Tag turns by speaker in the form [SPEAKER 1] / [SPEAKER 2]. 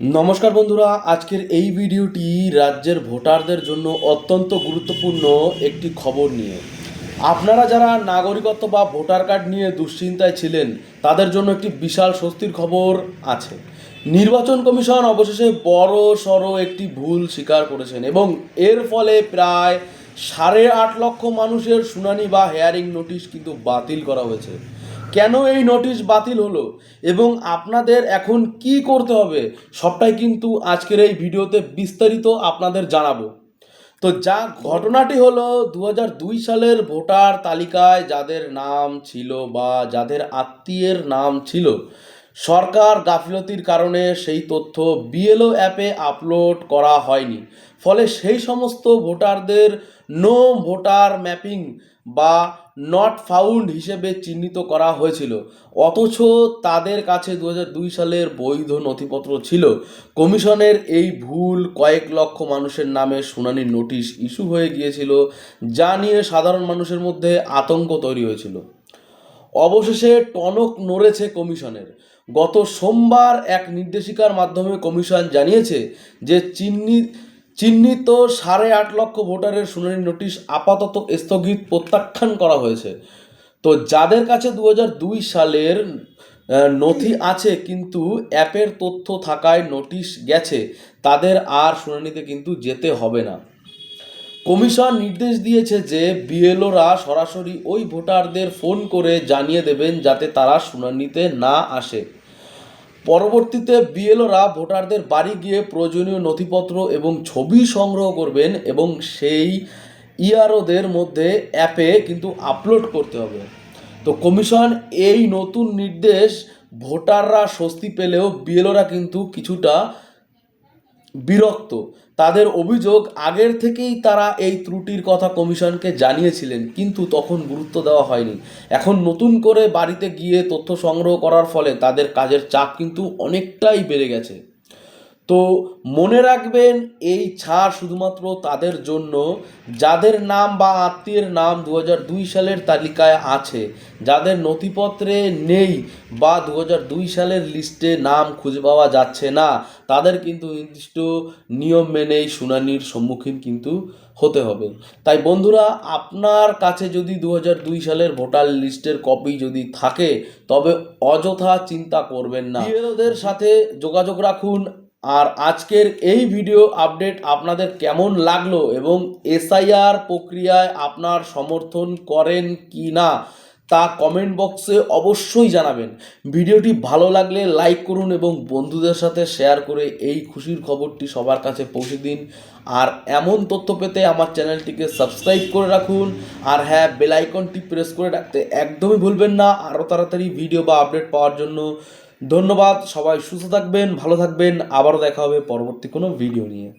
[SPEAKER 1] নমস্কার বন্ধুরা, আজকের এই ভিডিওটি রাজ্যের ভোটারদের জন্য অত্যন্ত গুরুত্বপূর্ণ একটি খবর নিয়ে। আপনারা যারা নাগরিকত্ব বা ভোটার কার্ড নিয়ে দুশ্চিন্তায় ছিলেন, তাদের জন্য একটি বিশাল স্বস্তির খবর আছে। নির্বাচন কমিশন অবশেষে বড় সড়ো একটি ভুল স্বীকার করেছেন এবং এর ফলে প্রায় সাড়ে আট লক্ষ মানুষের শুনানি বা হেয়ারিং নোটিশ কিন্তু বাতিল করা হয়েছে। কেন এই নোটিশ বাতিল হলো এবং আপনাদের এখন কি করতে হবে সবটাই কিন্তু আজকের এই ভিডিওতে বিস্তারিত আপনাদের জানাব। তো যা ঘটনাটি হলো দু হাজার দুই সালের ভোটার তালিকায় যাদের নাম ছিল বা যাদের আত্মীয়ের নাম ছিল সরকার গাফিলতির কারণে সেই তথ্য বিএলও অ্যাপে আপলোড করা হয়নি। ফলে সেই সমস্ত ভোটারদের নো ভোটার ম্যাপিং বা নট ফাউন্ড হিসেবে চিহ্নিত করা হয়েছিল। অথচ তাদের কাছে দু হাজার দুই সালের বৈধ নথিপত্র ছিল। কমিশনের এই ভুল কয়েক লক্ষ মানুষের নামে শুনানির নোটিশ ইস্যু হয়ে গিয়েছিল, যা নিয়ে সাধারণ মানুষের মধ্যে আতঙ্ক তৈরি হয়েছিল। অবশেষে টনক নড়েছে কমিশনের। গত সোমবার এক নির্দেশিকার মাধ্যমে কমিশন জানিয়েছে যে চিহ্নিত চিহ্নিত সাড়ে আট লক্ষ ভোটারের শুনানি নোটিশ আপাতত স্থগিত প্রত্যাখ্যান করা হয়েছে। তো যাদের কাছে দু দুই সালের নথি আছে কিন্তু অ্যাপের তথ্য থাকায় নোটিশ গেছে, তাদের আর শুনানিতে কিন্তু যেতে হবে না। কমিশন নির্দেশ দিয়েছে যে বিএলওরা সরাসরি ওই ভোটারদের ফোন করে জানিয়ে দেবেন যাতে তারা শুনানিতে না আসে। পরবর্তীতে বিএলওরা ভোটারদের বাড়ি গিয়ে প্রয়োজনীয় নথিপত্র এবং ছবি সংগ্রহ করবেন এবং সেই ইআরওদের মধ্যে অ্যাপে কিন্তু আপলোড করতে হবে। তো কমিশন এই নতুন নির্দেশ ভোটাররা স্বস্তি পেলেও বিএলওরা কিন্তু কিছুটা বিরক্ত। তাদের অভিযোগ আগের থেকেই তারা এই ত্রুটির কথা কমিশনকে জানিয়েছিলেন, কিন্তু তখন গুরুত্ব দেওয়া হয়নি। এখন নতুন করে বাড়িতে গিয়ে তথ্য সংগ্রহ করার ফলে তাদের কাজের চাপ কিন্তু অনেকটাই বেড়ে গেছে। তো মনে রাখবেন এই ছাড় শুধুমাত্র তাদের জন্য যাদের নাম বা আত্মীয়ের নাম দু হাজার দুই সালের তালিকায় আছে যাদের নথিপত্রে নেই বা দু হাজার দুই সালের লিস্টে নাম খুঁজে পাওয়া যাচ্ছে না তাদের কিন্তু নির্দিষ্ট নিয়ম মেনেই শুনানির সম্মুখীন কিন্তু হতে হবে। তাই বন্ধুরা আপনার কাছে যদি দু হাজার দুই সালের ভোটার লিস্টের কপি যদি থাকে তবে অযথা চিন্তা করবেন না। সাথে যোগাযোগ রাখুন আর আজকের এই ভিডিও আপডেট আপনাদের কেমন লাগল এবং এসআইআর প্রক্রিয়ায় আপনার সমর্থন করেন কি না তা কমেন্ট বক্সে অবশ্যই জানাবেন। ভিডিওটি ভালো লাগলে লাইক করুন এবং বন্ধুদের সাথে শেয়ার করে এই খুশির খবরটি সবার কাছে পৌঁছে দিন। আর এমন তথ্য পেতে আমার চ্যানেলটিকে সাবস্ক্রাইব করে রাখুন। আর হ্যাঁ বেলাইকনটি প্রেস করে রাখতে একদমই ভুলবেন না। আরও তাড়াতাড়ি ভিডিও বা আপডেট পাওয়ার জন্য ধন্যবাদ সবাই সুস্থ থাকবেন ভালো থাকবেন আবারও দেখা হবে পরবর্তী কোনো ভিডিও নিয়ে।